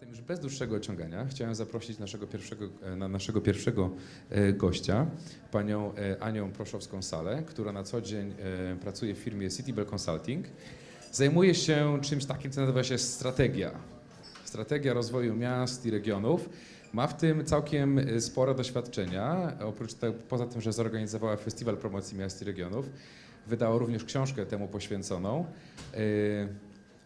zatem już bez dłuższego ociągania chciałem zaprosić naszego pierwszego, e, na naszego pierwszego e, gościa, panią e, Anią Proszowską-Salę, która na co dzień pracuje w firmie Citybel Consulting. Zajmuje się czymś takim, co nazywa się strategia. Strategia rozwoju miast i regionów. Ma w tym całkiem spore doświadczenia. Oprócz tego, poza tym, że zorganizowała Festiwal Promocji Miast i Regionów, wydała również książkę temu poświęconą.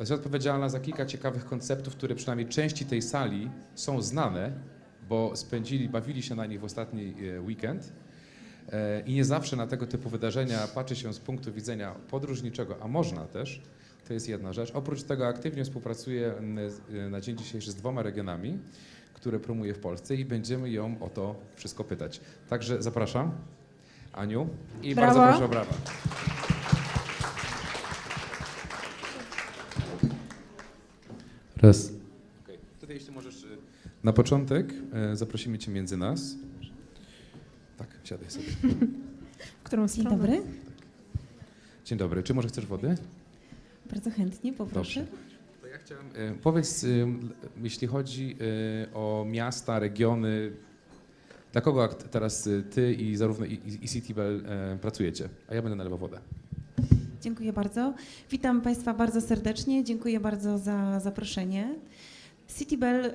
Jest odpowiedzialna za kilka ciekawych konceptów, które przynajmniej części tej sali są znane, bo spędzili, bawili się na nich w ostatni e, weekend. E, I nie zawsze na tego typu wydarzenia patrzy się z punktu widzenia podróżniczego, a można też. To jest jedna rzecz. Oprócz tego aktywnie współpracuję e, na dzień dzisiejszy z dwoma regionami, które promuje w Polsce i będziemy ją o to wszystko pytać. Także zapraszam Aniu i Brawa. bardzo proszę o brawa. Raz. Okay. Tutaj jeśli możesz y, na początek e, zaprosimy Cię między nas. Tak, siadaj sobie. W którą Dzień stronę? dobry, Dzień dobry. Czy może chcesz wody? bardzo chętnie poproszę. Dobrze. To ja chciałem, e, powiedz, y, jeśli chodzi y, o miasta, regiony, dla kogo teraz y, Ty i zarówno i, i- i Citybel e, pracujecie? A ja będę nalewał wodę. Dziękuję bardzo. Witam Państwa bardzo serdecznie. Dziękuję bardzo za zaproszenie. Citybel,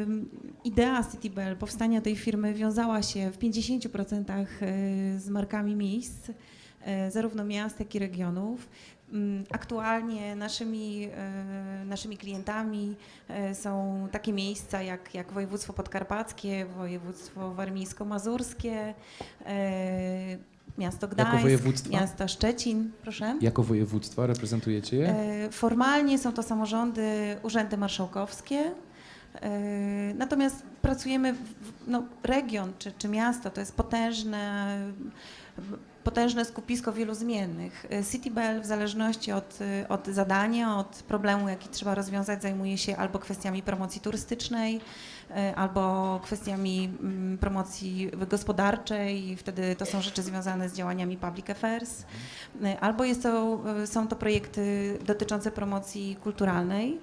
ym, idea Citybel, powstania tej firmy wiązała się w 50% y, z markami miejsc, y, zarówno miast, jak i regionów. Aktualnie naszymi, y, naszymi klientami są takie miejsca jak, jak województwo podkarpackie, województwo warmińsko-mazurskie, miasto Gdańsk, miasto Szczecin, proszę. Jako województwa reprezentujecie je? E, Formalnie są to samorządy, urzędy marszałkowskie. E, Natomiast pracujemy, w, no, region czy, czy miasto to jest potężne, potężne skupisko wielu zmiennych. E, Citybel w zależności od, e, od zadania, od problemu, jaki trzeba rozwiązać, zajmuje się albo kwestiami promocji turystycznej, albo kwestiami mm, promocji gospodarczej i wtedy to są rzeczy związane z działaniami public affairs. Albo jest to, są to projekty dotyczące promocji kulturalnej.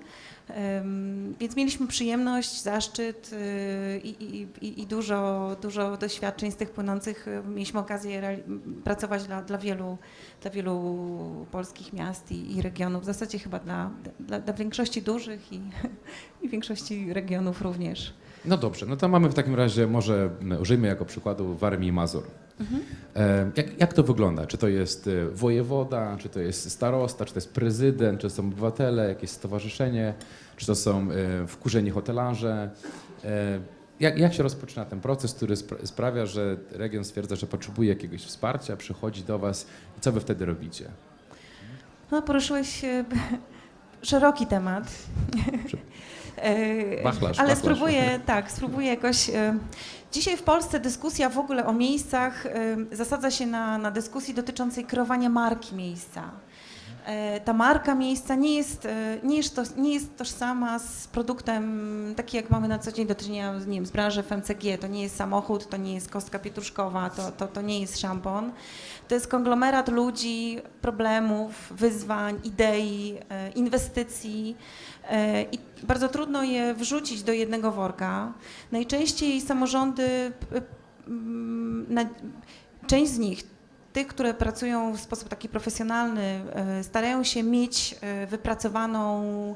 Więc mieliśmy przyjemność, zaszczyt y, i, i, i, dużo, dużo doświadczeń z tych płynących. Mieliśmy okazję pracować dla, dla, wielu, dla wielu polskich miast i, i regionów, w zasadzie chyba dla, dla, dla większości dużych i, i większości regionów również. No dobrze, no to mamy w takim razie, może użyjmy jako przykładu Warmii Mazur. E, Jak, jak to wygląda? Czy to jest e, wojewoda, czy to jest starosta, czy to jest prezydent, czy to są obywatele, jakieś stowarzyszenie, czy to są e, wkurzeni hotelarze? Jak, jak się rozpoczyna ten proces, który spra- sprawia, że region stwierdza, że potrzebuje jakiegoś wsparcia, przychodzi do Was i co Wy wtedy robicie? No, poruszyłeś szeroki temat. E, Wachlarz, Ale wachlarz. spróbuję, tak, spróbuję jakoś. e, Dzisiaj w Polsce dyskusja w ogóle o miejscach e, zasadza się na, na dyskusji dotyczącej kreowania marki miejsca. E, Ta marka miejsca nie jest, e, nie, jest to, nie jest tożsama z produktem taki, jak mamy na co dzień do czynienia nie wiem, z branży FMCG. To nie jest samochód, to nie jest kostka pietruszkowa, to, to, to nie jest szampon. To jest konglomerat ludzi, problemów, wyzwań, idei, e, inwestycji. I bardzo trudno je wrzucić do jednego worka. Najczęściej samorządy, część z nich, tych, które pracują w sposób taki profesjonalny, e, starają się mieć e, wypracowaną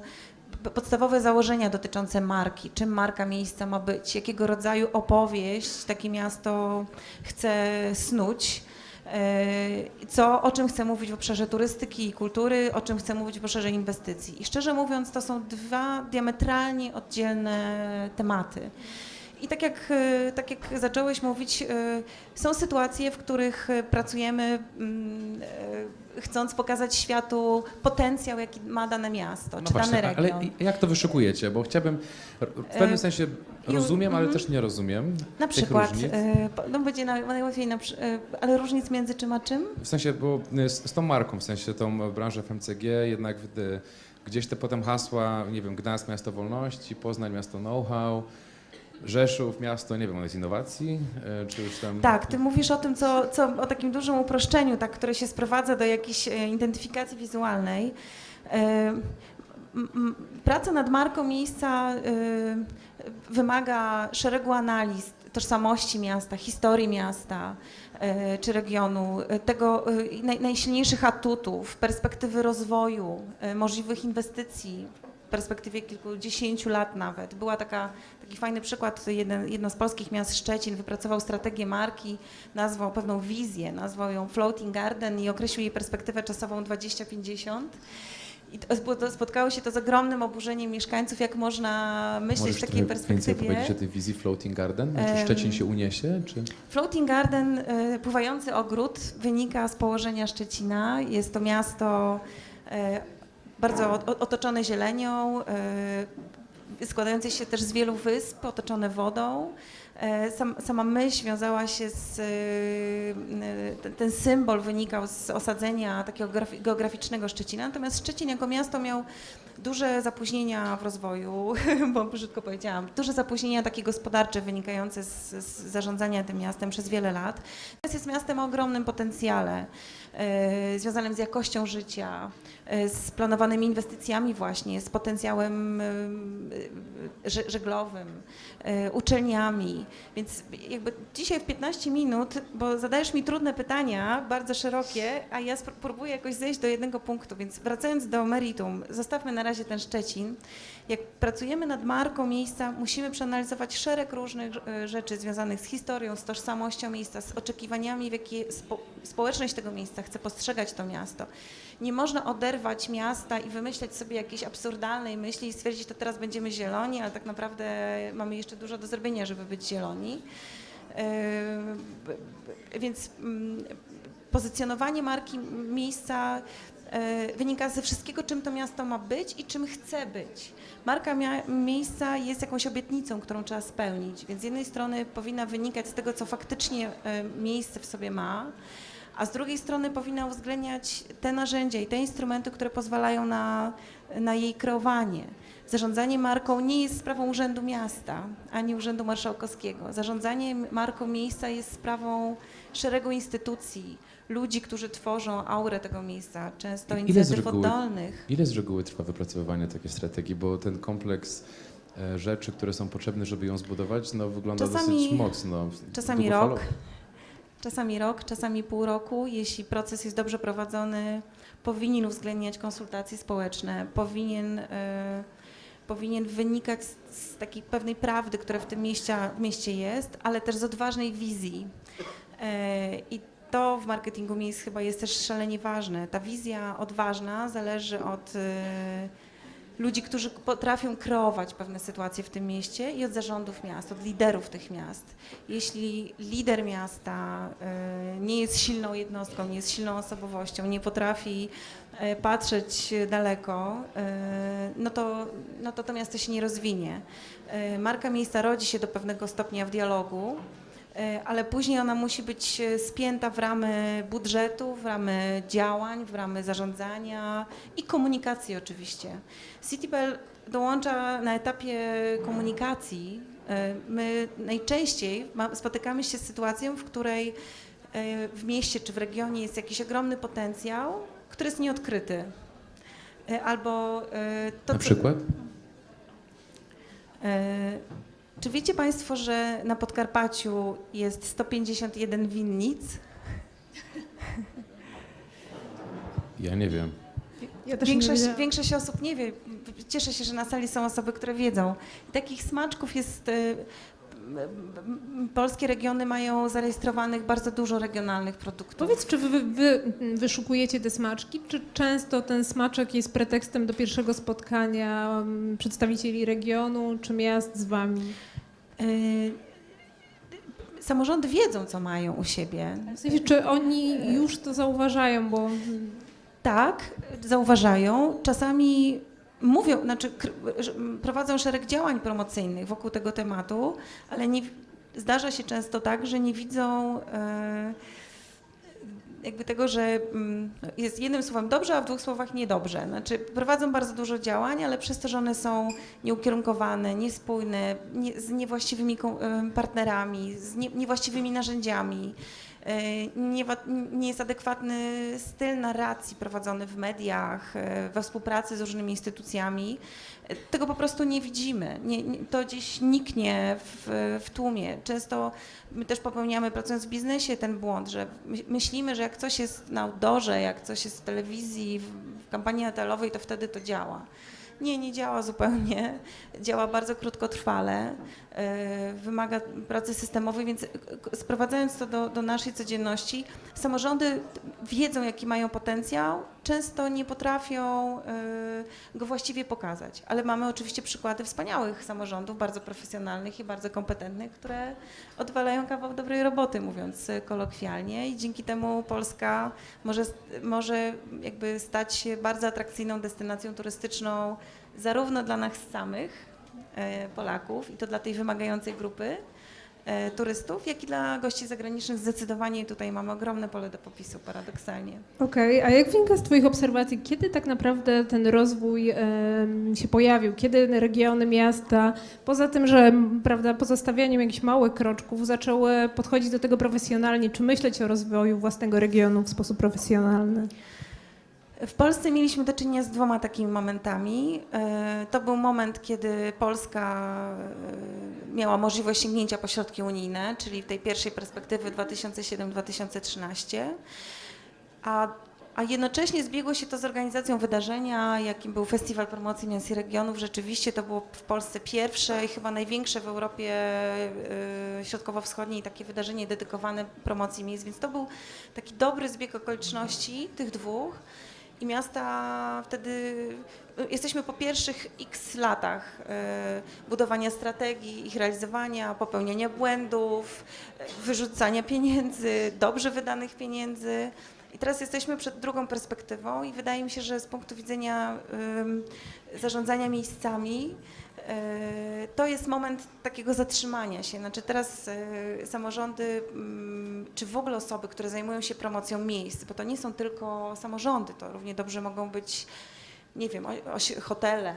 podstawowe założenia dotyczące marki, czym marka miejsca ma być, jakiego rodzaju opowieść takie miasto chce snuć. e, Co, o czym chcę mówić w obszarze turystyki i kultury, o czym chcę mówić w obszarze inwestycji. I szczerze mówiąc, to są dwa diametralnie oddzielne tematy. I tak jak, e, tak jak zacząłeś mówić, e, są sytuacje, w których e, pracujemy mm, chcąc pokazać światu potencjał, jaki ma dane miasto, czy dany a- region. ale jak to wyszukujecie? Bo chciałbym, w pewnym sensie rozumiem, ale mhm. też nie rozumiem Na przykład, no będzie na- najłatwiej, na, ale różnic między czym a czym? W sensie, bo z, z tą marką, w sensie tą branżą FMCG, jednak gdzieś te potem hasła, nie wiem, Gdańsk miasto wolności, Poznań miasto know-how, Rzeszów miasto, nie wiem, jest innowacji, y, czy już tam... Tak, ty mówisz o tym, co, co o takim dużym uproszczeniu, tak, które się sprowadza do jakiejś e, identyfikacji wizualnej. E, praca nad marką miejsca wymaga szeregu analiz tożsamości miasta, historii miasta czy regionu, tego naj, najsilniejszych atutów, perspektywy rozwoju, możliwych inwestycji perspektywie kilkudziesięciu lat nawet. Była taka, taki fajny przykład, jeden, jedno z polskich miast, Szczecin, wypracował strategię marki, nazwał pewną wizję, nazwał ją Floating Garden i określił jej perspektywę czasową 2050. I to, spo- to spotkało się to z ogromnym oburzeniem mieszkańców, jak można myśleć Możesz w takiej trochę więcej perspektywie. powiedzieć o tej wizji Floating Garden? Czy Em, Szczecin się uniesie? Czy... Floating Garden, y, pływający ogród, wynika z położenia Szczecina. Jest to miasto y, bardzo otoczone zielenią, y, składające się też z wielu wysp, otoczone wodą. E, Sam, sama myśl wiązała się z, y, ten, symbol wynikał z osadzenia takiego graf- geograficznego Szczecina, natomiast Szczecin jako miasto miał duże zapóźnienia w rozwoju, bo brzydko powiedziałam, duże zapóźnienia takie gospodarcze wynikające z, z zarządzania tym miastem przez wiele lat. Teraz jest miastem o ogromnym potencjale e, związanym z jakością życia, e, z planowanymi inwestycjami właśnie, z potencjałem e, e, że- żeglowym, e, uczelniami. Więc jakby dzisiaj w 15 minut, bo zadajesz mi trudne pytania, bardzo szerokie, a ja spró- próbuję jakoś zejść do jednego punktu, więc wracając do meritum, zostawmy na razie ten Szczecin. Jak pracujemy nad marką miejsca, musimy przeanalizować szereg różnych e, rzeczy związanych z historią, z tożsamością miejsca, z oczekiwaniami, w jakie spo, społeczność tego miejsca chce postrzegać to miasto. Nie można oderwać miasta i wymyśleć sobie jakiejś absurdalnej myśli i stwierdzić, to teraz będziemy zieloni, ale tak naprawdę mamy jeszcze dużo do zrobienia, żeby być zieloni. Yy, Więc mm, pozycjonowanie marki miejsca e, wynika ze wszystkiego, czym to miasto ma być i czym chce być. Marka miejsca jest jakąś obietnicą, którą trzeba spełnić, więc z jednej strony powinna wynikać z tego, co faktycznie e, miejsce w sobie ma, a z drugiej strony powinna uwzględniać te narzędzia i te instrumenty, które pozwalają na, na jej kreowanie. Zarządzanie marką nie jest sprawą Urzędu Miasta ani Urzędu Marszałkowskiego. Zarządzanie marką miejsca jest sprawą szeregu instytucji, ludzi, którzy tworzą aurę tego miejsca, często Ile inicjatyw reguły- oddolnych. Ile z reguły trwa wypracowywanie takiej strategii? Bo ten kompleks e, rzeczy, które są potrzebne, żeby ją zbudować, no wygląda Czasami- dosyć mocno. czasami rok. Czasami rok, czasami pół roku. Jeśli proces jest dobrze prowadzony, powinien uwzględniać konsultacje społeczne, powinien, e, powinien wynikać z, z takiej pewnej prawdy, która w tym mieście, mieście jest, ale też z odważnej wizji. E, I to w marketingu miejsc chyba jest też szalenie ważne. Ta wizja odważna zależy od e, ludzi, którzy potrafią kreować pewne sytuacje w tym mieście i od zarządów miast, od liderów tych miast. Jeśli lider miasta e, nie jest silną jednostką, nie jest silną osobowością, nie potrafi e, patrzeć daleko, e, no to, no to to miasto się nie rozwinie. Marka miejsca rodzi się do pewnego stopnia w dialogu, ale później ona musi być e, spięta w ramy budżetu, w ramy działań, w ramy zarządzania i komunikacji oczywiście. CityBell dołącza na etapie komunikacji. E, My najczęściej spotykamy się z sytuacją, w której e, w mieście czy w regionie jest jakiś ogromny potencjał, który jest nieodkryty. E, Albo e, to, Na co- przykład? E, Czy wiecie Państwo, że na Podkarpaciu jest 151 winnic? Ja nie wiem. Ja też nie Większość, większość osób nie wie. Cieszę się, że na sali są osoby, które wiedzą. I takich smaczków jest. Polskie regiony mają zarejestrowanych bardzo dużo regionalnych produktów. Powiedz, czy wy, wy wyszukujecie te smaczki, czy często ten smaczek jest pretekstem do pierwszego spotkania mm, przedstawicieli regionu czy miast z wami? E, Samorządy wiedzą, co mają u siebie. W sensie, czy oni już to zauważają, bo Tak, zauważają. Czasami mówią, znaczy prowadzą szereg działań promocyjnych wokół tego tematu, ale nie, zdarza się często tak, że nie widzą e, jakby tego, że jest jednym słowem dobrze, a w dwóch słowach niedobrze. Znaczy prowadzą bardzo dużo działań, ale przez to, że one są nieukierunkowane, niespójne, nie, z niewłaściwymi em, partnerami, z nie, niewłaściwymi narzędziami, e, nie, wa- nie jest adekwatny styl narracji prowadzony w mediach, e, we współpracy z różnymi instytucjami. E, Tego po prostu nie widzimy. Nie, nie, to gdzieś niknie w, w tłumie. Często my też popełniamy, pracując w biznesie, ten błąd, że my- myślimy, że jak coś jest na outdoorze, jak coś jest w telewizji, w kampanii natalowej, to wtedy to działa. Nie, nie działa zupełnie. Działa bardzo krótkotrwale, e, wymaga pracy systemowej, więc e, sprowadzając to do, do naszej codzienności, samorządy wiedzą, jaki mają potencjał, często nie potrafią e, go właściwie pokazać. Ale mamy oczywiście przykłady wspaniałych samorządów, bardzo profesjonalnych i bardzo kompetentnych, które odwalają kawał dobrej roboty, mówiąc kolokwialnie i dzięki temu Polska może, może jakby stać się bardzo atrakcyjną destynacją turystyczną zarówno dla nas samych, e, Polaków, i to dla tej wymagającej grupy turystów, jak i dla gości zagranicznych. Zdecydowanie tutaj mamy ogromne pole do popisu, paradoksalnie. Okej, a jak wynika z Twoich obserwacji, kiedy tak naprawdę ten rozwój się pojawił? Kiedy regiony, miasta, poza tym, że prawda, pozostawianiem jakichś małych kroczków, zaczęły podchodzić do tego profesjonalnie, czy myśleć o rozwoju własnego regionu w sposób profesjonalny? W Polsce mieliśmy do czynienia z dwoma takimi momentami. E, To był moment, kiedy Polska e, miała możliwość sięgnięcia po środki unijne, czyli tej pierwszej perspektywy 2007-2013, a, a jednocześnie zbiegło się to z organizacją wydarzenia, jakim był Festiwal Promocji Miast i Regionów. Rzeczywiście to było w Polsce pierwsze i chyba największe w Europie e, Środkowo-Wschodniej takie wydarzenie dedykowane promocji miejsc, więc to był taki dobry zbieg okoliczności tych dwóch. I miasta wtedy, jesteśmy po pierwszych x latach e, budowania strategii, ich realizowania, popełniania błędów, e, wyrzucania pieniędzy, dobrze wydanych pieniędzy. I teraz jesteśmy przed drugą perspektywą i wydaje mi się, że z punktu widzenia em, zarządzania miejscami e, to jest moment takiego zatrzymania się. Znaczy teraz e, samorządy, mm, czy w ogóle osoby, które zajmują się promocją miejsc, bo to nie są tylko samorządy, to równie dobrze mogą być, nie wiem, hotele,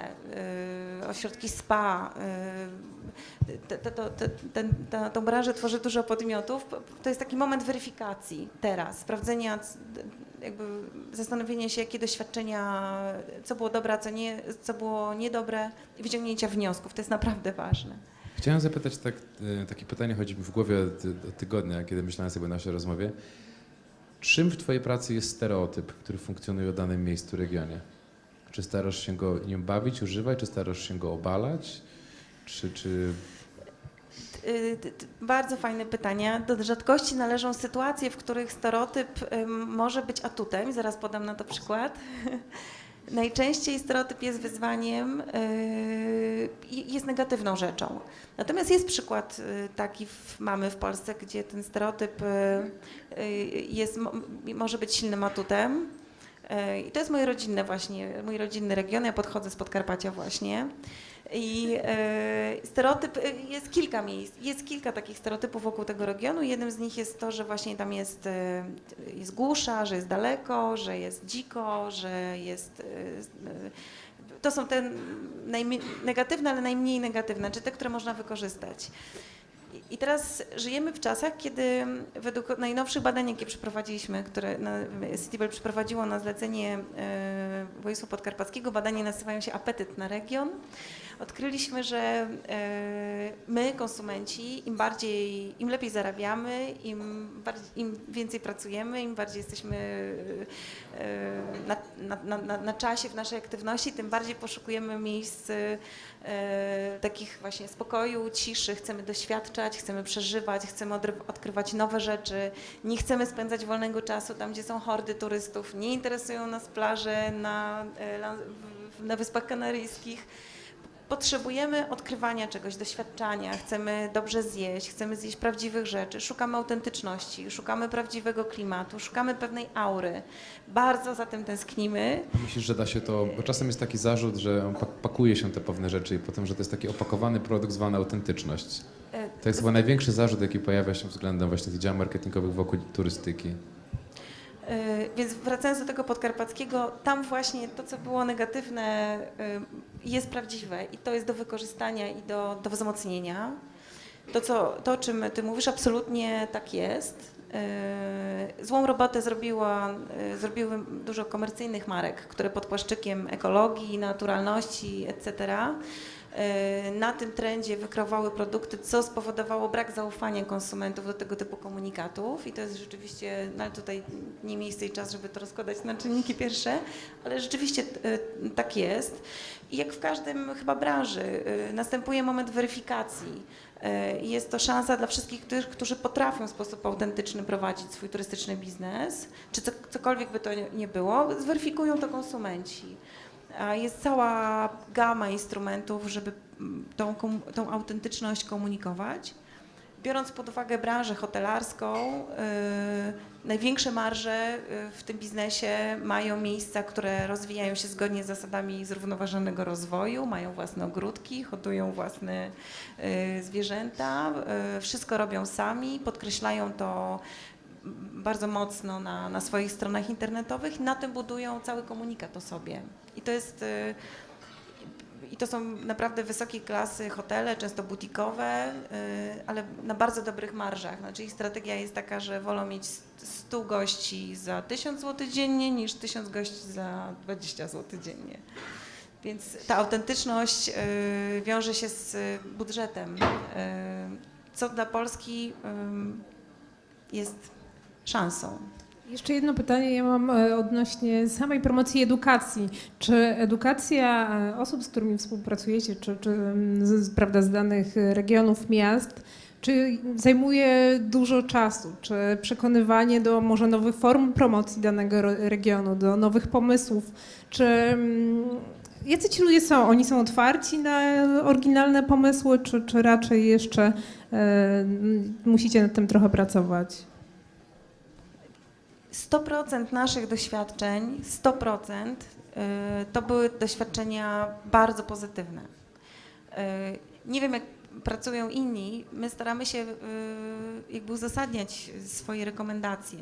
e, ośrodki spa. e, te- te- te- ta- Tą branżę tworzy dużo podmiotów. To jest taki moment weryfikacji teraz, sprawdzenia, jakby zastanowienia się, jakie doświadczenia, co było dobre, co, nie, co było niedobre i wyciągnięcia wniosków. To jest naprawdę ważne. Chciałem zapytać, tak, e, takie pytanie chodzi mi w głowie od, od tygodnia, kiedy myślałem sobie o naszej rozmowie. Czym w Twojej pracy jest stereotyp, który funkcjonuje w danym miejscu, regionie? Czy starasz się go nim bawić, używać, czy starasz się go obalać? Czy, czy Y, Bardzo fajne pytania. Do rzadkości należą sytuacje, w których stereotyp może być atutem. Zaraz podam na to przykład. Najczęściej stereotyp jest wyzwaniem y, i jest negatywną rzeczą. Natomiast jest przykład y, taki w, mamy w Polsce, gdzie ten stereotyp jest, mo- może być silnym atutem. Y, I to jest moje rodzinne właśnie, mój rodzinny region. Ja podchodzę z Podkarpacia właśnie. I e, stereotyp, e, jest kilka miejsc, jest kilka takich stereotypów wokół tego regionu. Jednym z nich jest to, że właśnie tam jest, e, jest głusza, że jest daleko, że jest dziko, że jest... e, e, to są te negatywne, ale najmniej negatywne, czy te, które można wykorzystać. I- teraz żyjemy w czasach, kiedy według najnowszych badań, jakie przeprowadziliśmy, które Citybel przeprowadziło na zlecenie e, województwa podkarpackiego, badania nazywają się Apetyt na region. Odkryliśmy, że e, my, konsumenci, im bardziej, im lepiej zarabiamy, im, bardziej, im więcej pracujemy, im bardziej jesteśmy e, na, na, na, na, czasie w naszej aktywności, tym bardziej poszukujemy miejsc e, takich właśnie spokoju, ciszy, chcemy doświadczać, chcemy przeżywać, chcemy odkrywać nowe rzeczy, nie chcemy spędzać wolnego czasu tam, gdzie są hordy turystów, nie interesują nas plaże na, na Wyspach Kanaryjskich. Potrzebujemy odkrywania czegoś, doświadczania, chcemy dobrze zjeść, chcemy zjeść prawdziwych rzeczy, szukamy autentyczności, szukamy prawdziwego klimatu, szukamy pewnej aury. Bardzo za tym tęsknimy. myślisz, że da się to... Bo czasem jest taki zarzut, że pak- pakuje się te pewne rzeczy i potem, że to jest taki opakowany produkt zwany autentyczność. E, To jest chyba największy zarzut, jaki pojawia się względem właśnie tych działań marketingowych wokół turystyki. E, Więc wracając do tego podkarpackiego, tam właśnie to, co było negatywne, e, jest prawdziwe i to jest do wykorzystania i do, do wzmocnienia. To, co, to, o czym ty mówisz, absolutnie tak jest. E, Złą robotę zrobiła, e, zrobiły dużo komercyjnych marek, które pod płaszczykiem ekologii, naturalności, etc. e, Na tym trendzie wykreowały produkty, co spowodowało brak zaufania konsumentów do tego typu komunikatów. I to jest rzeczywiście, no tutaj nie miejsce i czas, żeby to rozkładać na czynniki pierwsze, ale rzeczywiście e, tak jest. I jak w każdym chyba branży, e, następuje moment weryfikacji. I Jest to szansa dla wszystkich tych, którzy potrafią w sposób autentyczny prowadzić swój turystyczny biznes, czy co, cokolwiek by to nie było, zweryfikują to konsumenci. Jest cała gama instrumentów, żeby mm, tą, tą autentyczność komunikować. Biorąc pod uwagę branżę hotelarską, yy, największe marże yy, w tym biznesie mają miejsca, które rozwijają się zgodnie z zasadami zrównoważonego rozwoju, mają własne ogródki, hodują własne yy, zwierzęta, yy, wszystko robią sami, podkreślają to bardzo mocno na, na swoich stronach internetowych i na tym budują cały komunikat o sobie. I to jest yy, i to są naprawdę wysokiej klasy hotele, często butikowe, y, ale na bardzo dobrych marżach. Znaczy ich strategia jest taka, że wolą mieć 100 gości za 1000 zł dziennie niż 1000 gości za 20 zł dziennie. Więc ta autentyczność y, wiąże się z budżetem, y, co dla Polski y, jest szansą. Jeszcze jedno pytanie ja mam e, odnośnie samej promocji edukacji. Czy edukacja e, osób, z którymi współpracujecie, czy, czy z, prawda, z danych regionów, miast, czy zajmuje dużo czasu? Czy przekonywanie do może nowych form promocji danego regionu, do nowych pomysłów? Czy jacy ci ludzie są? Oni są otwarci na oryginalne pomysły, czy, czy raczej jeszcze e, musicie nad tym trochę pracować? 100% naszych doświadczeń, 100% y, to były doświadczenia bardzo pozytywne. Y, Nie wiem, jak pracują inni, my staramy się y, jakby uzasadniać swoje rekomendacje.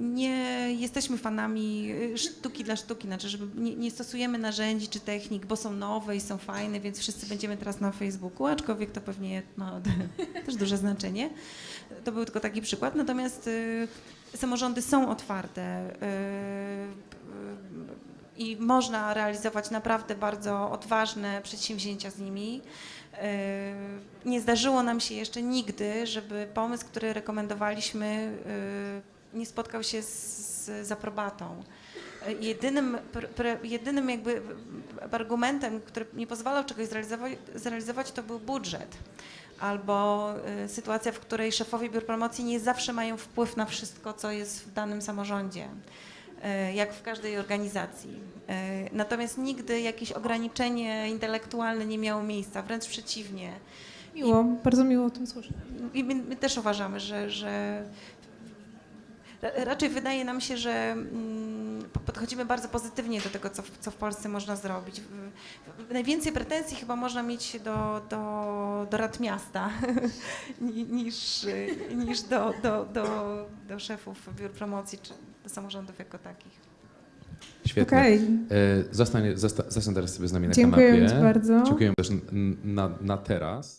Nie jesteśmy fanami sztuki dla sztuki, znaczy, żeby nie, nie stosujemy narzędzi czy technik, bo są nowe i są fajne, więc wszyscy będziemy teraz na Facebooku, aczkolwiek to pewnie ma też duże znaczenie. To był tylko taki przykład. Natomiast samorządy są otwarte y, y, i można realizować naprawdę bardzo odważne przedsięwzięcia z nimi. Y, Nie zdarzyło nam się jeszcze nigdy, żeby pomysł, który rekomendowaliśmy, y, nie spotkał się z z zaprobatą. Y, Jedynym, jedynym jakby argumentem, który nie pozwalał czegoś zrealizować, zrealizować to był budżet albo y, sytuacja, w której szefowie biur promocji nie zawsze mają wpływ na wszystko, co jest w danym samorządzie, y, jak w każdej organizacji. Y, Natomiast nigdy jakieś ograniczenie intelektualne nie miało miejsca, wręcz przeciwnie. Miło, bardzo miło o tym słyszeć. I my, my też uważamy, że, że ra- raczej wydaje nam się, że mm, podchodzimy bardzo pozytywnie do tego, co w, co w Polsce można zrobić. Najwięcej pretensji chyba można mieć do, do, do rad miasta ni- niż, niż do, do, do, do szefów biur promocji czy do samorządów jako takich. Świetnie. Okej, E, Zostań, zosta, zostań teraz sobie z nami na dziękuję kanapie. Ci bardzo. Dziękuję też na, na teraz.